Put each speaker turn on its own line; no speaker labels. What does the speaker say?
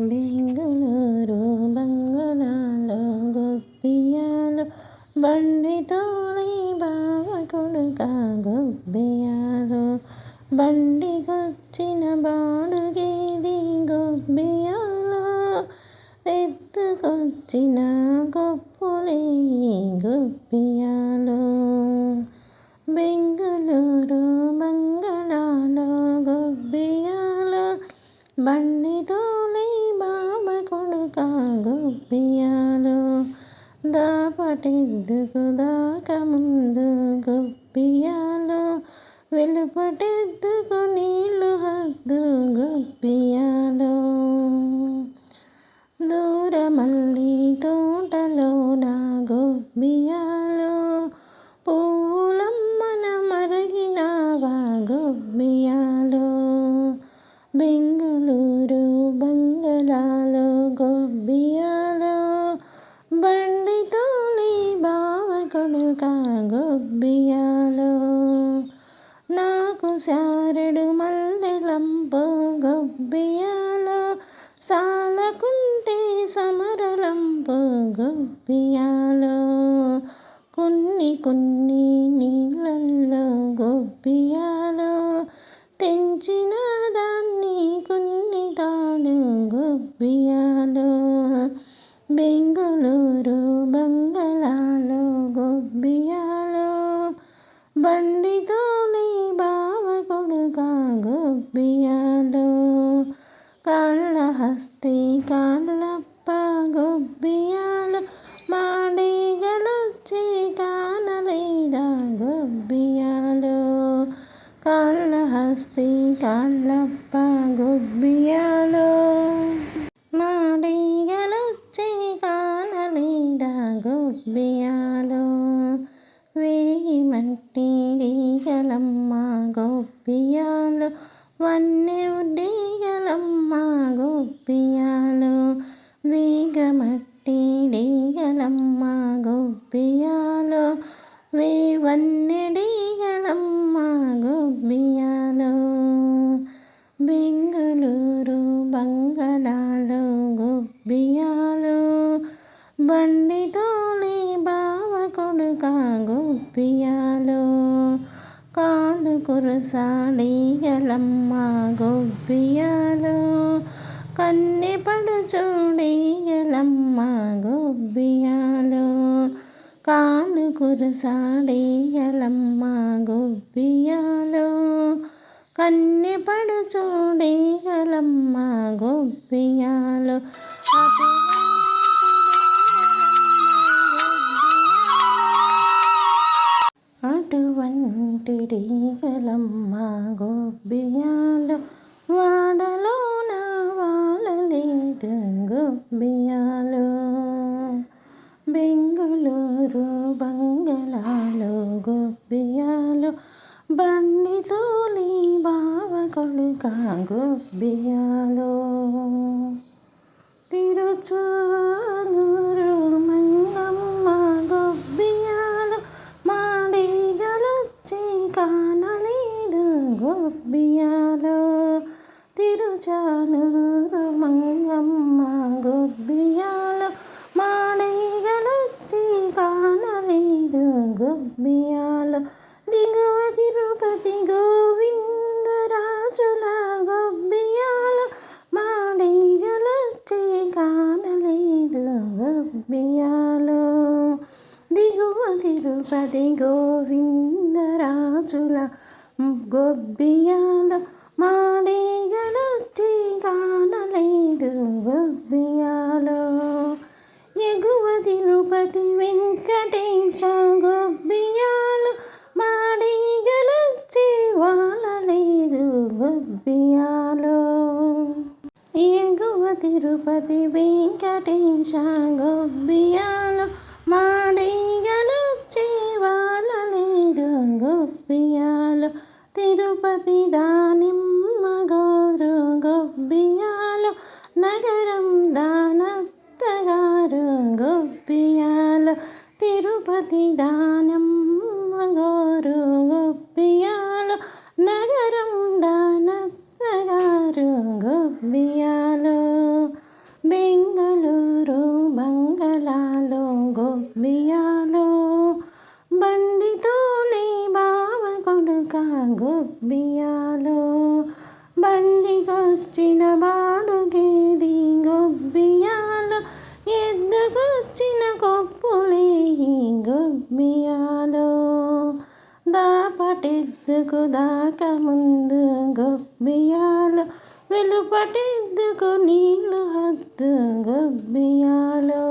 బెంగళూరు బంగళాలో గొప్పియాలు బండితోని బావ కొడుక గొబ్బియాలు బండికొచ్చిన బాడుగేది గొబ్బియాలు ఎత్తుకొచ్చిన గొప్పులే గొప్పియాలు బెంగళూరు బంగళాలో గొబ్బియాలు బండితో గొప్పియాలు దాపటెద్దుకు దాక ముందు గొప్పియాలు వెలుపటెద్దుకు నీళ్ళు కొడుక గొబ్బియాలో నాకు శారడు మల్లెలంపు గొబ్బియాలో సాలకుంటే సమరలంపు గొబ్బియాలో కొన్ని కొన్ని కాళ్ళహస్తి కాళ్ళప్ప గొబ్బియాలు మాడేగలొచ్చే కానలేదా గొబ్బియాలు కాళ్ళహస్తి కాళ్ళప్ప గొబ్బియాలు గొబ్బియాలో కాలు కురసాడీగలమ్మ గొబ్బియాలు కన్నె పడుచూడీగలమ్మ గొబ్బియాలో కాలు కురసాడీగలమ్మ గొబ్బియాలు కన్నె పడుచూడీగలమ్మ గొబ్బియాలో అటువంటి గొబ్బియాలు వాడలో నా వాలలేదు గొబ్బియాలు బెంగుళూరు బంగళాలో గొబ్బియాలు బండి తోలి బావ కొడుక గొబ్బియాలు తిరుచానూరు కానలేదు గొబ్బియాలో. తిరుచానూరు మంగమ్మ గొబ్బియాలో. మాడైగలొచ్చి కానలేదు గొబ్బియాలో. దిగువ తిరుపతి గోవిందరాజుల గొబ్బియాలో. మాడైగలొచ్చి కానలేదు గొబ్బియాలో. దిగువ తిరుపతి గోవింద గోవిందరాజుల గొబ్బియాలు మాడీగలొచ్చి కానలేదు గొబ్బియాలు ఎగువ తిరుపతి వెంకటేశ గొబ్బియాలు మాడీగలొచ్చి వాలలేదు గొబ్బియాలు ఎగువ తిరుపతి వెంకటేశ గొబ్బియాలు మాడి తిరుపతి దానిమ్మ దాపటెద్దుకు దాక ముందు గొబ్బియాలో వెలుపటెద్దుకు నీళ్ళు హద్దు గొబ్బియాలో